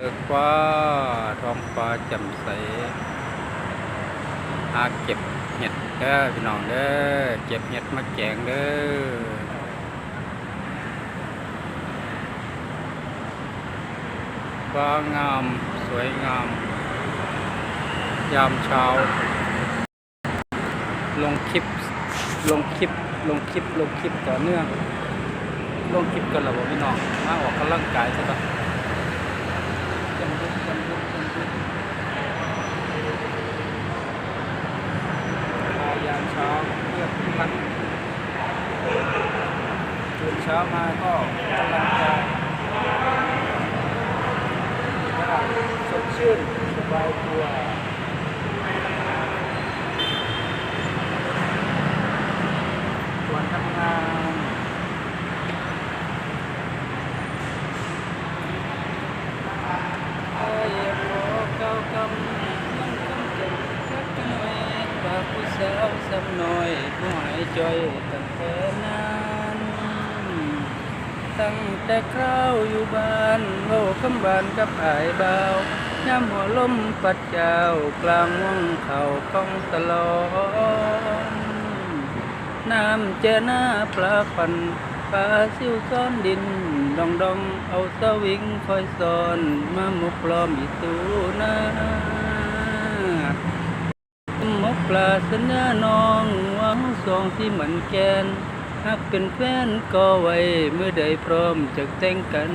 เบิกฟ้าท้องฟ้าแจ่มใสหาเก็บเห็ดเด้อพี่น้องเด้อเก็บเห็ดมาแกงเด้อฟ้างามสวยงาม ยามเช้า ลงคลิป ลงคลิป ลงคลิป ลงคลิปต่อเนื่อง ลงคลิปกันแล้วบ่พี่น้องมาออกกำลังกายซะก่อนจำยุดจำยุดจำยุดพายามเช้าเพื่อพักตื่นเช้ามาก็ออกกำลังกายสดชื่นสบายตัววันทำงานไอ้โรเก้ากำยังกำเจ็บสักหน่อยปากผู้สาวสักหน่อยผู้หายจอยตั้งแต่นั้น ตั้งแต่คราวอยู่บ้านเว้าคำบานกับอายเบาย่ำหัวลมปัดเจ้ากลางว่งเข่าก้องตลอดน้ำเจหน้าปลาปันปลาซิวซ้อนดิน ดองดองเอาสวิงคอยสอนมาหมกปลอมอีตูนาหมกปลาสัญญาน้องว่าเฮาสองที่เหมือนแกน หากเป็นแฟนก็ไว้เมื่อใดพร้อมจะแต่งกัน